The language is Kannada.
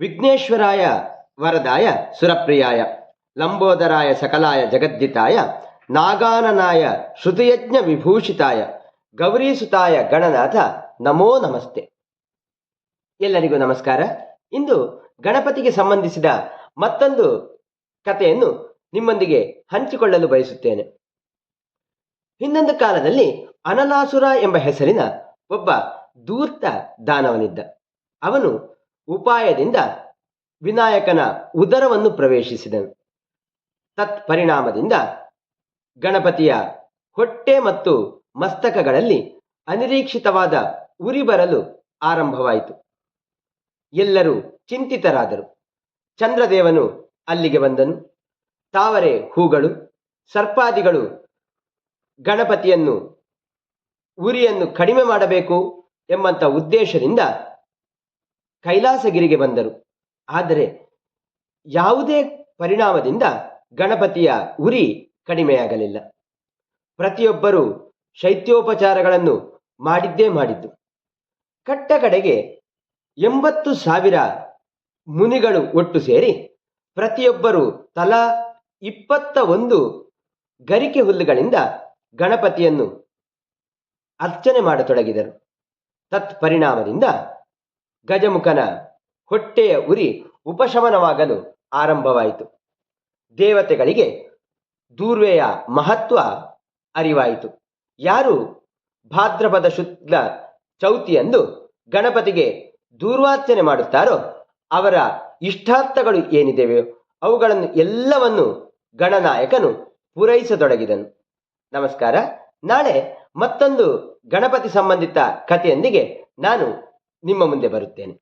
ವಿಘ್ನೇಶ್ವರಾಯ ವರದಾಯ ಸುರಪ್ರಿಯಾಯ, ಲಂಬೋದರಾಯ ಸಕಲಾಯ ಜಗದ್ದಿತಾಯ ನಾಗಾನನಾಯ ಶ್ರುತಿಯಜ್ಞ ವಿಭೂಷಿತಾಯ, ಗೌರೀಸುತಾಯ ಗಣನಾಥ ನಮೋ ನಮಸ್ತೆ. ಎಲ್ಲರಿಗೂ ನಮಸ್ಕಾರ. ಇಂದು ಗಣಪತಿಗೆ ಸಂಬಂಧಿಸಿದ ಮತ್ತೊಂದು ಕಥೆಯನ್ನು ನಿಮ್ಮೊಂದಿಗೆ ಹಂಚಿಕೊಳ್ಳಲು ಬಯಸುತ್ತೇನೆ. ಹಿಂದೊಂದು ಕಾಲದಲ್ಲಿ ಅನಲಾಸುರ ಎಂಬ ಹೆಸರಿನ ಒಬ್ಬ ದೂರ್ತ ದಾನವನಿದ್ದ. ಅವನು ಉಪಾಯದಿಂದ ವಿನಾಯಕನ ಉದರವನ್ನು ಪ್ರವೇಶಿಸಿದನು ತತ್ ಪರಿಣಾಮದಿಂದ ಗಣಪತಿಯ ಹೊಟ್ಟೆ ಮತ್ತು ಮಸ್ತಕಗಳಲ್ಲಿ ಅನಿರೀಕ್ಷಿತವಾದ ಉರಿ ಬರಲು ಆರಂಭವಾಯಿತು. ಎಲ್ಲರೂ ಚಿಂತಿತರಾದರು. ಚಂದ್ರದೇವನು ಅಲ್ಲಿಗೆ ಬಂದನು. ತಾವರೆ ಹೂಗಳು, ಸರ್ಪಾದಿಗಳು ಗಣಪತಿಯನ್ನು, ಉರಿಯನ್ನು ಕಡಿಮೆ ಮಾಡಬೇಕು ಎಂಬಂತ ಉದ್ದೇಶದಿಂದ ಕೈಲಾಸಗಿರಿಗೆ ಬಂದರು. ಆದರೆ ಯಾವುದೇ ಪರಿಣಾಮದಿಂದ ಗಣಪತಿಯ ಉರಿ ಕಡಿಮೆಯಾಗಲಿಲ್ಲ. ಪ್ರತಿಯೊಬ್ಬರೂ ಶೈತ್ಯೋಪಚಾರಗಳನ್ನು ಮಾಡಿದ್ದೇ ಮಾಡಿದ್ದು. ಕಟ್ಟ ಕಡೆಗೆ ಎಂಬತ್ತು ಸಾವಿರ ಮುನಿಗಳು ಒಟ್ಟು ಸೇರಿ ಪ್ರತಿಯೊಬ್ಬರು ತಲಾ ಇಪ್ಪತ್ತ ಒಂದು ಗರಿಕೆ ಹುಲ್ಲುಗಳಿಂದ ಗಣಪತಿಯನ್ನು ಅರ್ಚನೆ ಮಾಡತೊಡಗಿದರು. ತತ್ ಪರಿಣಾಮದಿಂದ ಗಜಮುಖನ ಹೊಟ್ಟೆಯ ಉರಿ ಉಪಶಮನವಾಗಲು ಆರಂಭವಾಯಿತು. ದೇವತೆಗಳಿಗೆ ದೂರ್ವೆಯ ಮಹತ್ವ ಅರಿವಾಯಿತು. ಯಾರು ಭಾದ್ರಪದ ಶುದ್ಧ ಚೌತಿಯಂದು ಗಣಪತಿಗೆ ದೂರ್ವಾರ್ಚನೆ ಮಾಡುತ್ತಾರೋ ಅವರ ಇಷ್ಟಾರ್ಥಗಳು ಏನಿದೆಯೋ ಅವುಗಳನ್ನು ಎಲ್ಲವನ್ನು ಗಣನಾಯಕನು ಪೂರೈಸತೊಡಗಿದನು. ನಮಸ್ಕಾರ. ನಾಳೆ ಮತ್ತೊಂದು ಗಣಪತಿ ಸಂಬಂಧಿತ ಕಥೆಯೊಂದಿಗೆ ನಾನು ನಿಮ್ಮ ಮುಂದೆ ಬರುತ್ತೇನೆ.